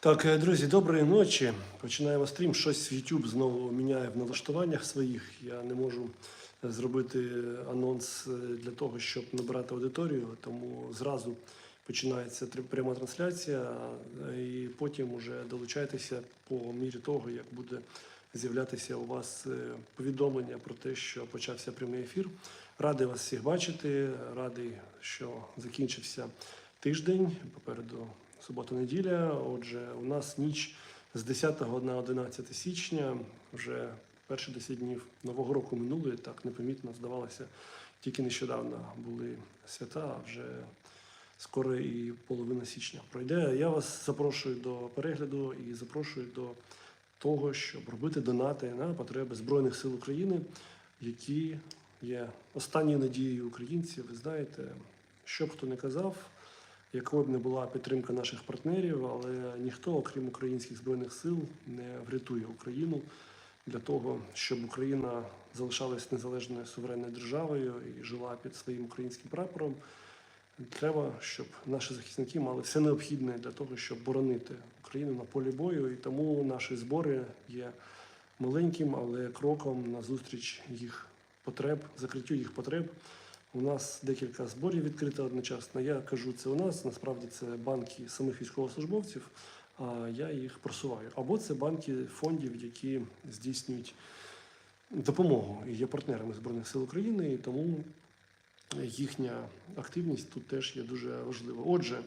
Так, е, друзі, доброї ночі. Починаємо стрім. Щось YouTube знову міняє в налаштуваннях своїх. Я не можу е, зробити анонс е, для того, щоб набирати аудиторію, тому зразу починається пряма трансляція, і потім уже долучайтеся по мірі того, як буде з'являтися у вас повідомлення про те, що почався прямий ефір. Радий вас всіх бачити, радий, що закінчився тиждень. Попереду субота-неділя. Отже, у нас ніч з 10 на 11 січня. Вже перші 10 днів нового року минули. Так непомітно здавалося. Тільки нещодавно були свята, а вже скоро і половина січня пройде. Я вас запрошую до перегляду і запрошую до того, щоб робити донати на потреби Збройних сил України, які є останньою надією українців. Ви знаєте, що б хто не казав, якою б не була підтримка наших партнерів, але ніхто, окрім українських збройних сил, не врятує Україну для того, щоб Україна залишалась незалежною суверенною державою і жила під своїм українським прапором. Треба, щоб наші захисники мали все необхідне для того, щоб боронити Україну на полі бою. І тому наші збори є маленьким, але кроком на зустріч їх потреб, закриттю їх потреб. У нас декілька зборів відкрито одночасно. Я кажу, це у нас. Насправді це банки самих військовослужбовців, а я їх просуваю. Або це банки фондів, які здійснюють допомогу і є партнерами Збройних сил України, і тому їхня активність тут теж є дуже важлива. Отже, е,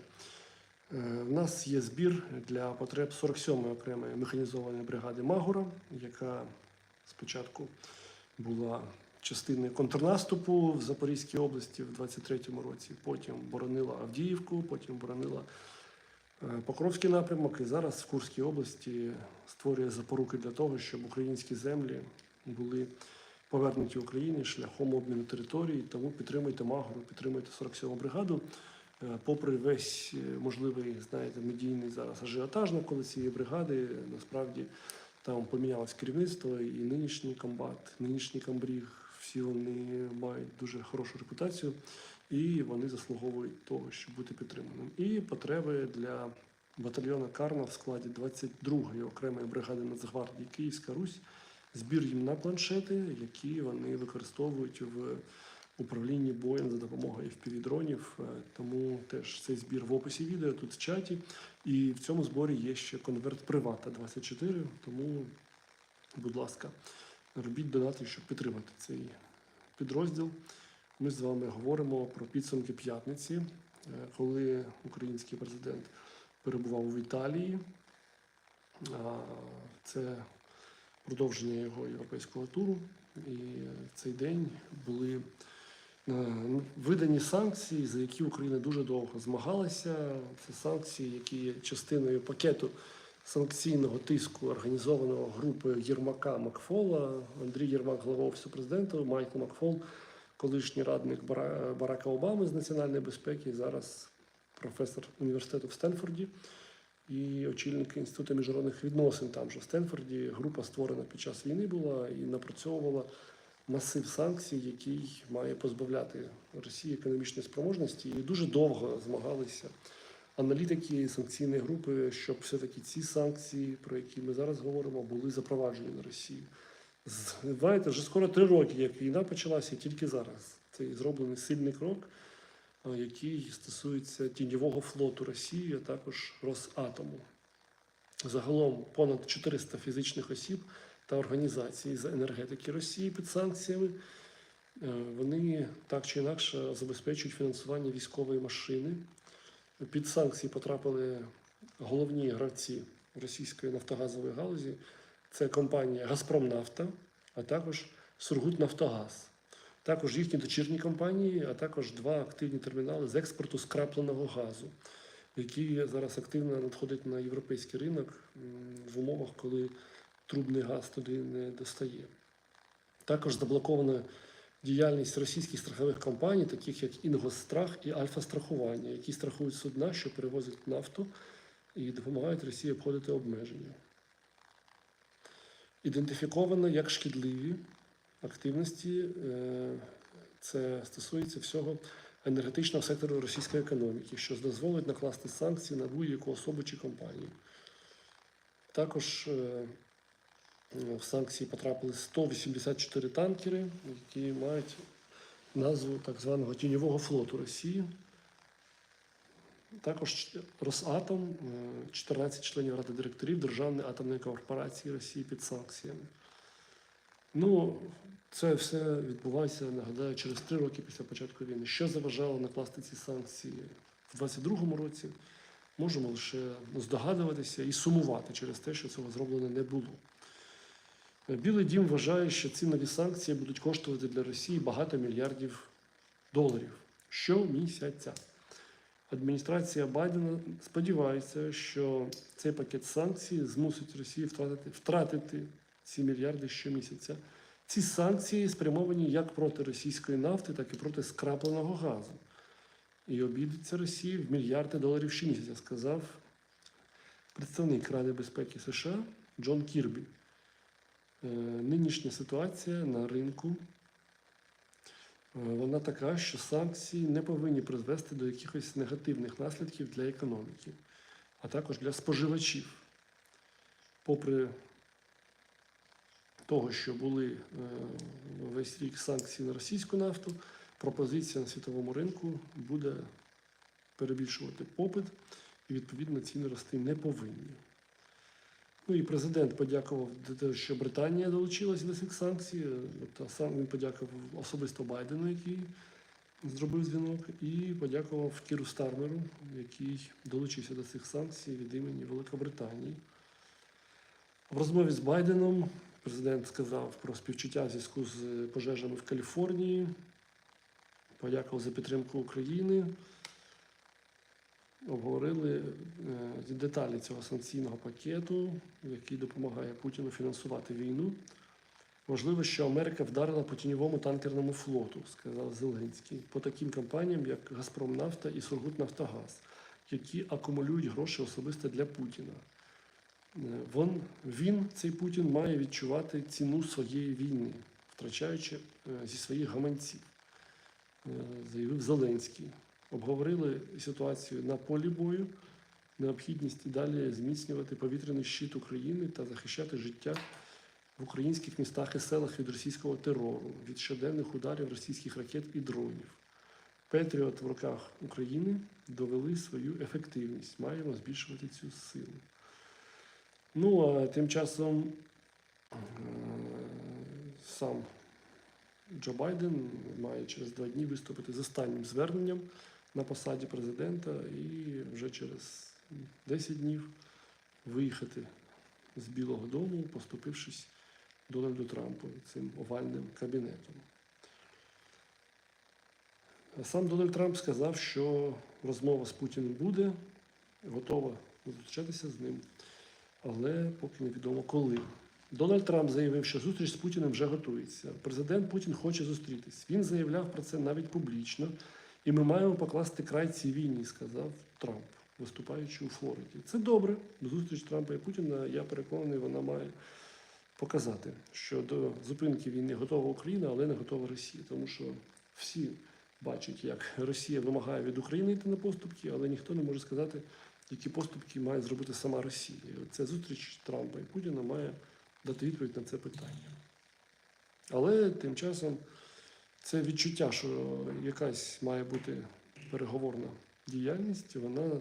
в нас є збір для потреб 47-ї окремої механізованої бригади Магура, яка спочатку була частиною контрнаступу в Запорізькій області в 23-му році. Потім боронила Авдіївку, потім боронила е, Покровський напрямок. І зараз в Курській області створює запоруки для того, щоб українські землі були повернуті Україні шляхом обміну територій. Тому підтримуйте Магору, підтримуйте 47-му бригаду. Е, Попри весь е, можливий, знаєте, медійний зараз ажіотаж навколо цієї бригади, насправді там помінялось керівництво і нинішній комбат, нинішній комбріг. Всі вони мають дуже хорошу репутацію і вони заслуговують того, щоб бути підтриманим. І потреби для батальйону Карна в складі 22-ї окремої бригади Нацгвардії Київська Русь. Збір їм на планшети, які вони використовують в управлінні боєм за допомогою FPV-дронів. Е, Тому теж цей збір в описі відео, тут в чаті. І в цьому зборі є ще конверт Привата 24. Тому, будь ласка, робіть донати, щоб підтримати цей підрозділ. Ми з вами говоримо про підсумки п'ятниці, е, коли український президент перебував у Італії. Це продовження його європейського туру. І в цей день були е, видані санкції, за які Україна дуже довго змагалася. Це санкції, які є частиною пакету санкційного тиску, організованого групою Єрмака Макфола. Андрій Єрмак, голова офісу президента, Майкл Макфол, колишній радник Бара- Барака Обами з національної безпеки, зараз професор університету в Стенфорді і очільник інституту міжнародних відносин там же в Стенфорді. Група створена під час війни була і напрацьовувала масив санкцій, який має позбавляти Росії економічної спроможності. І дуже довго змагалися аналітики санкційної групи, щоб все-таки ці санкції, про які ми зараз говоримо, були запроваджені на Росію. Знаєте, вже скоро три роки, як війна почалася, і тільки зараз цей зроблений сильний крок який стосується тіньового флоту Росії, а також Росатому. Загалом понад 400 фізичних осіб та організацій з енергетики Росії під санкціями. Е, Вони так чи інакше забезпечують фінансування військової машини. Під санкції потрапили головні гравці російської нафтогазової галузі. Це компанія Газпромнафта, а також Сургутнафтогаз. Також їхні дочірні компанії, а також два активні термінали з експорту скрапленого газу, які зараз активно надходять на європейський ринок в умовах, коли трубний газ туди не достає. Також заблокована діяльність російських страхових компаній, таких як Інгосстрах і Альфа-страхування, які страхують судна, що перевозять нафту і допомагають Росії обходити обмеження. Ідентифіковано як шкідливі активності. е, Це стосується всього енергетичного сектору російської економіки, що дозволить накласти санкції на будь-яку особу чи компанію. Також е, в санкції потрапили 184 танкери, які мають назву так званого тіньового флоту Росії. Також Росатом, е, 14 членів Ради директорів Державної атомної корпорації Росії під санкціями. Ну, це все відбувається, нагадаю, через три роки після початку війни. Що заважало накласти ці санкції в 22-му році? Можемо лише здогадуватися і сумувати через те, що цього зроблено не було. Білий дім вважає, що ці нові санкції будуть коштувати для Росії багато мільярдів доларів щомісяця. Адміністрація Байдена сподівається, що цей пакет санкцій змусить Росію втратити, втратити ці мільярди щомісяця. Ці санкції спрямовані як проти російської нафти, так і проти скрапленого газу. І обійдеться Росії в мільярди доларів щомісяця, сказав представник Ради безпеки США Джон Кірбі. Е, Нинішня ситуація на ринку е, вона така, що санкції не повинні призвести до якихось негативних наслідків для економіки, а також для споживачів. Попри того, що були е, весь рік санкції на російську нафту, пропозиція на світовому ринку буде перебільшувати попит, і відповідно ціни рости не повинні. Ну і президент подякував за те, що Британія долучилася до цих санкцій. Тобто сам він подякував особисто Байдену, який зробив дзвінок, і подякував Кіру Стармеру, який долучився до цих санкцій від імені Великобританії. В розмові з Байденом президент сказав про співчуття в зв'язку з пожежами в Каліфорнії, подякував за підтримку України. Обговорили е, деталі цього санкційного пакету, який допомагає Путіну фінансувати війну. Важливо, що Америка вдарила по тіньовому танкерному флоту, сказав Зеленський, по таким компаніям, як Газпромнафта і Сургутнафтогаз, які акумулюють гроші особисто для Путіна. Е, Вон, він, цей Путін, має відчувати ціну своєї війни, втрачаючи е, зі своїх гаманців, заявив Зеленський. Обговорили ситуацію на полі бою, необхідність і далі зміцнювати повітряний щит України та захищати життя в українських містах і селах від російського терору, від щоденних ударів російських ракет і дронів. Петріот в руках України довели свою ефективність. Маємо збільшувати цю силу. Ну а тим часом е, сам Джо Байден має через два дні виступити з останнім зверненням на посаді президента і вже через 10 днів виїхати з Білого Дому, поступившись Дональду Трампу цим овальним кабінетом. Сам Дональд Трамп сказав, що розмова з Путіним буде, готова зустрічатися з ним, але поки невідомо коли. Дональд Трамп заявив, що зустріч з Путіним вже готується. Президент Путін хоче зустрітись. Він заявляв про це навіть публічно, і ми маємо покласти край цій війні, сказав Трамп, виступаючи у Флориді. Це добре. Зустріч Трампа і Путіна, я переконаний, вона має показати, що до зупинки війни готова Україна, але не готова Росія. Тому що всі бачать, як Росія вимагає від України йти на поступки, але ніхто не може сказати, які поступки має зробити сама Росія. Ця зустріч Трампа і Путіна має дати відповідь на це питання. Але тим часом це відчуття, що якась має бути переговорна діяльність, вона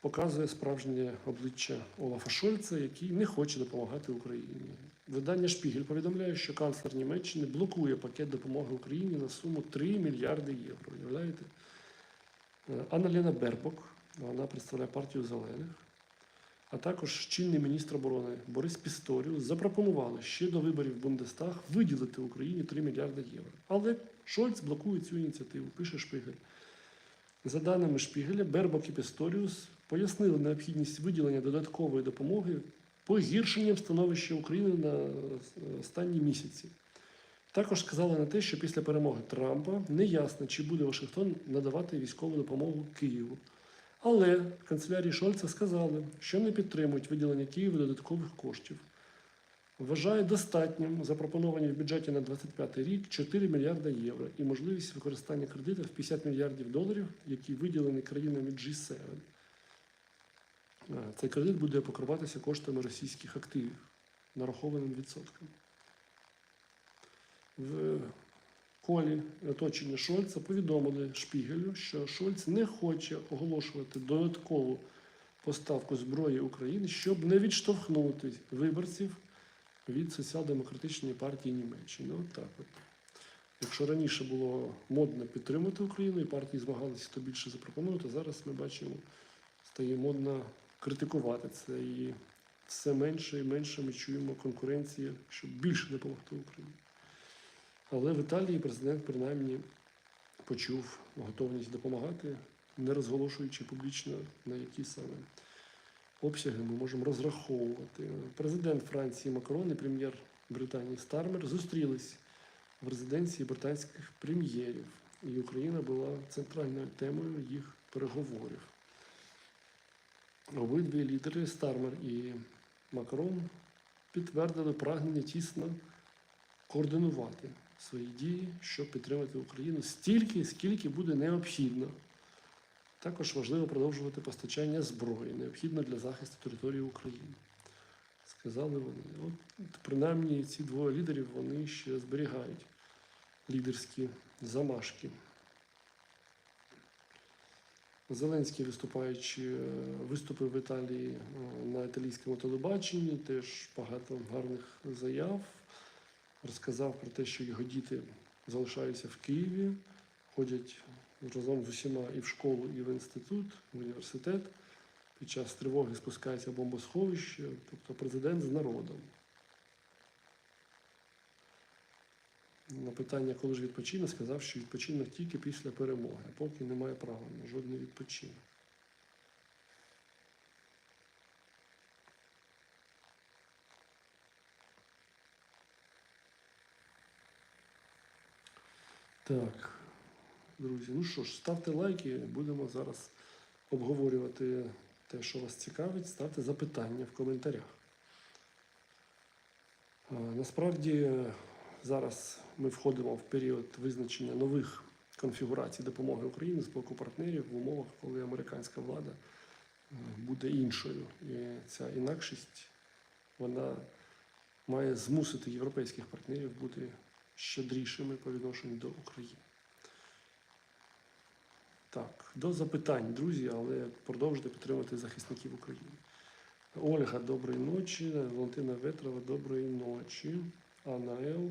показує справжнє обличчя Олафа Шольца, який не хоче допомагати Україні. Видання Шпігель повідомляє, що канцлер Німеччини блокує пакет допомоги Україні на суму 3 мільярди євро. Уявляєте? Е, Анна Лена Бербок, вона представляє партію зелених, а також чинний міністр оборони Борис Пісторіус запропонували ще до виборів в Бундестаг виділити Україні 3 мільярди євро. Але Шольц блокує цю ініціативу, пише Шпигель. За даними Шпігеля, Бербок і Пісторіус пояснили необхідність виділення додаткової допомоги погіршенням становища України на останні місяці. Також сказали на те, що після перемоги Трампа не ясно, чи буде Вашингтон надавати військову допомогу Києву. Але в канцелярії Шольца сказали, що не підтримують виділення Києву додаткових коштів. Вважає достатнім запропоновані в бюджеті на 25 рік 4 мільярда євро і можливість використання кредитів в 50 мільярдів доларів, які виділені країнами G7. Е, Цей кредит буде покриватися коштами російських активів нарахованим відсотком. В колі оточення Шольца повідомили Шпігелю, що Шольц не хоче оголошувати додаткову поставку зброї України, щоб не відштовхнути виборців від соціал-демократичної партії Німеччини. От так от. Якщо раніше було модно підтримати Україну і партії змагалися, хто більше запропонує, то зараз ми бачимо, стає модно критикувати це. І все менше і менше ми чуємо конкуренції, щоб більше допомогти Україні. Але в Італії президент принаймні почув готовність допомагати, не розголошуючи публічно на які саме обсяги ми можемо розраховувати. Президент Франції Макрон і прем'єр Британії Стармер зустрілись в резиденції британських прем'єрів, і Україна була центральною темою їх переговорів. Обидві лідери Стармер і Макрон підтвердили прагнення тісно координувати свої дії, щоб підтримати Україну стільки, скільки буде необхідно. Також важливо продовжувати постачання зброї, необхідно для захисту території України. Сказали вони. От, принаймні, ці двоє лідерів вони ще зберігають лідерські замашки. Зеленський, виступаючи, виступив в Італії е, на італійському телебаченні, теж багато гарних заяв. Розказав про те, що його діти залишаються в Києві, ходять разом з усіма і в школу, і в інститут, в університет. Під час тривоги спускається бомбосховище, тобто президент з народом. На питання, коли ж відпочине, сказав, що відпочинок тільки після перемоги, поки немає права на жодний відпочинок. Так, друзі, ну що ж, ставте лайки, будемо зараз обговорювати те, що вас цікавить, ставте запитання в коментарях. Насправді зараз ми входимо в період визначення нових конфігурацій допомоги Україні з боку партнерів в умовах, коли американська влада е, буде іншою. І ця інакшість вона має змусити європейських партнерів бути щедрішими по відношенню до України. Так, до запитань, друзі, але продовжуйте підтримувати захисників України. Ольга, доброї ночі. Валентина Ветрова, доброї ночі. Анна Ел,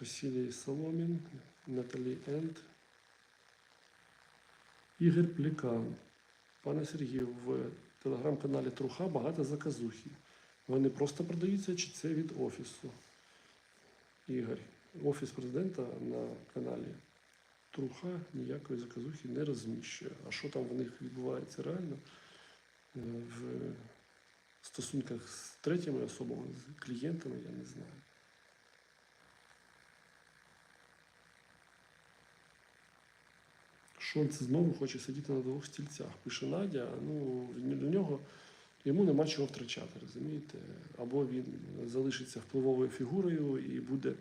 Василій Соломін, Наталі Енд, Ігор Плікан. Пане Сергію, в телеграм-каналі Труха багато заказухи. Вони просто продаються чи це від офісу? Ігор, офіс президента на каналі Труха ніякої заказухи не розміщує. А що там в них відбувається реально е, в стосунках з третіми особами, з клієнтами, я не знаю. Шольц знову хоче сидіти на двох стільцях. Пише Надя, ну до нього йому нема чого втрачати, розумієте? Або він залишиться впливовою фігурою і буде,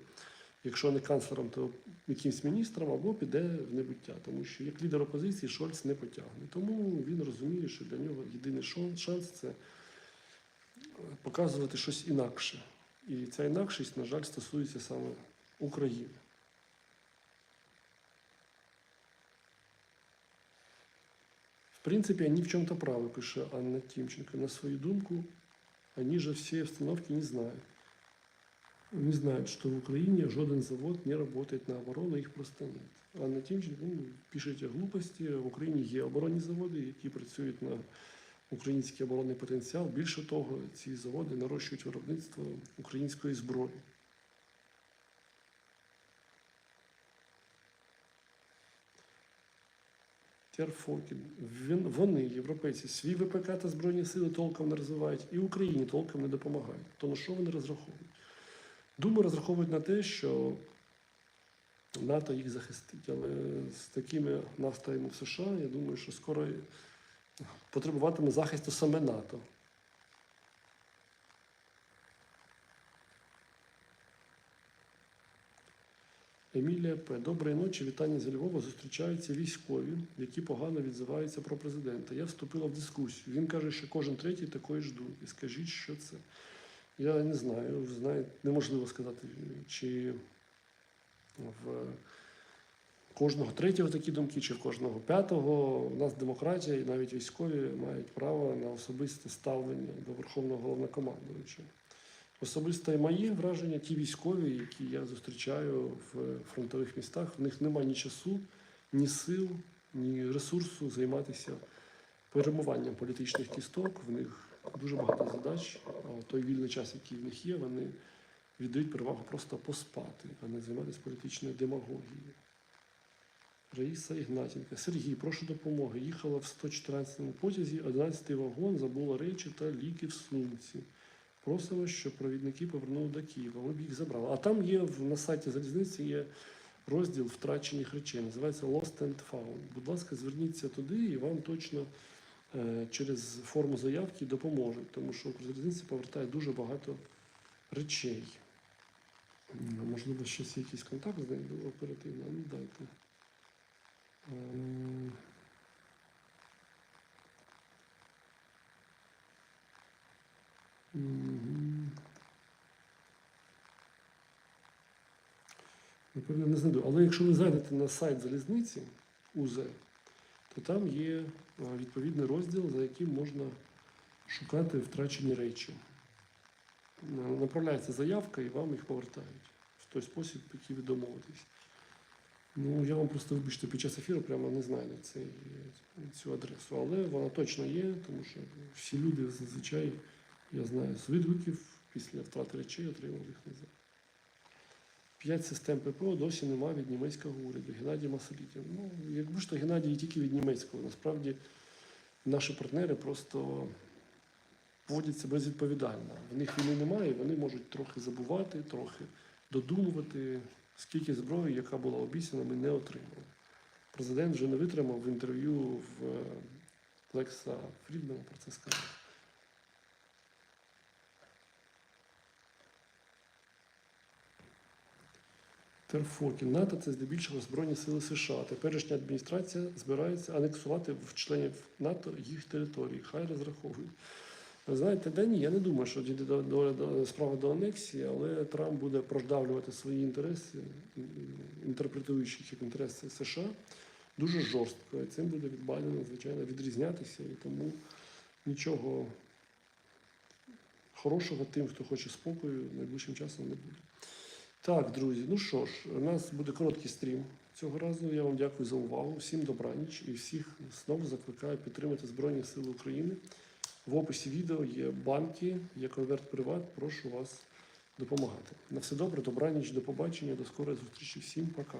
якщо не канцлером, то якимсь міністром, або піде в небуття. Тому що як лідер опозиції Шольц не потягне. Тому він розуміє, що для нього єдиний шанс це показувати щось інакше. І ця інакшість, на жаль, стосується саме України. В принципе, они в чем-то правы, пише Анна Тимченко. На свою думку, они же всей обстановки не знают. Не знают, что в Украине жоден завод не работает на оборону, їх просто нет. А Анна Тимченко, ну, пишете глупості, в Україні є оборонні заводи, які працюють на український оборонний потенціал. Більше того, ці заводи нарощують виробництво української зброї. Він, вони, європейці, свій ВПК та Збройні сили толком не розвивають, і Україні толком не допомагають. То на що вони розраховують? Думаю, розраховують на те, що НАТО їх захистить. Але з такими настроями в США, я думаю, що скоро потребуватиме захисту саме НАТО. Емілія П. Доброї ночі. Вітання зі Львова. Зустрічаються військові, які погано відзиваються про президента. Я вступила в дискусію. Він каже, що кожен третій такої ж думки. Скажіть, що це? Я не знаю. Знаєте, неможливо сказати, чи в кожного третього такі думки, чи в кожного п'ятого. У нас демократія, і навіть військові мають право на особисте ставлення до Верховного головнокомандуючого. Особисте моє враження, ті військові, які я зустрічаю в фронтових містах, в них немає ні часу, ні сил, ні ресурсу займатися перемиванням політичних кісток. В них дуже багато задач. Той вільний час, який в них є, вони віддають перевагу просто поспати, а не займатися політичною демагогією. Раїса Ігнатенка. Сергій, прошу допомоги. Їхала в 114 потязі, 11-й вагон, забула речі та ліки в сумці. Просимо, щоб провідники повернули до Києва. Ми б їх забрали. А там є на сайті залізниці є розділ втрачених речей. Називається Lost and Found. Будь ласка, зверніться туди і вам точно через форму заявки допоможуть, тому що Укрзалізниця повертає дуже багато речей. Можливо, щось якийсь контакт знайду оперативно. Ну, дайте. Ем. Напевно, не знайду. Але якщо ви зайдете на сайт залізниці УЗ, то там є відповідний розділ, за яким можна шукати втрачені речі. Направляється заявка і вам їх повертають в той спосіб, який ви домовитесь. Ну, я вам просто вибачте, під час ефіру прямо не знаю цей, цю адресу, але вона точно є, тому що всі люди зазвичай, я знаю, з відгуків після втрати речей отримали їх назад. П'ять систем ППО досі немає від німецького уряду. Геннадій Масолітін. Ну, якби ж то Геннадій тільки від німецького. Насправді наші партнери просто поводять себе безвідповідально. В них війни немає, вони можуть трохи забувати, трохи додумувати, скільки зброї, яка була обіцяна, ми не отримали. Президент вже не витримав в інтерв'ю в е, Лекса Фрідмана про це сказав. Терфокін. НАТО це здебільшого Збройні сили США. Теперішня адміністрація збирається анексувати в членів НАТО їх території. Хай розраховують. Знаєте, да ні, я не думаю, що дійде до, до, до справи до анексії, але Трамп буде продавлювати свої інтереси, інтерпретуючи їх як інтереси США, дуже жорстко. І цим буде від Байдена, звичайно, відрізнятися. І тому нічого хорошого тим, хто хоче спокою, найближчим часом не буде. Так, друзі, ну що ж, у нас буде короткий стрім цього разу. Я вам дякую за увагу. Всім добраніч і всіх знову закликаю підтримати Збройні Сили України. В описі відео є банки, є конверт приват. Прошу вас допомагати. На все добре, добраніч, до побачення, до скорої зустрічі. Всім пока.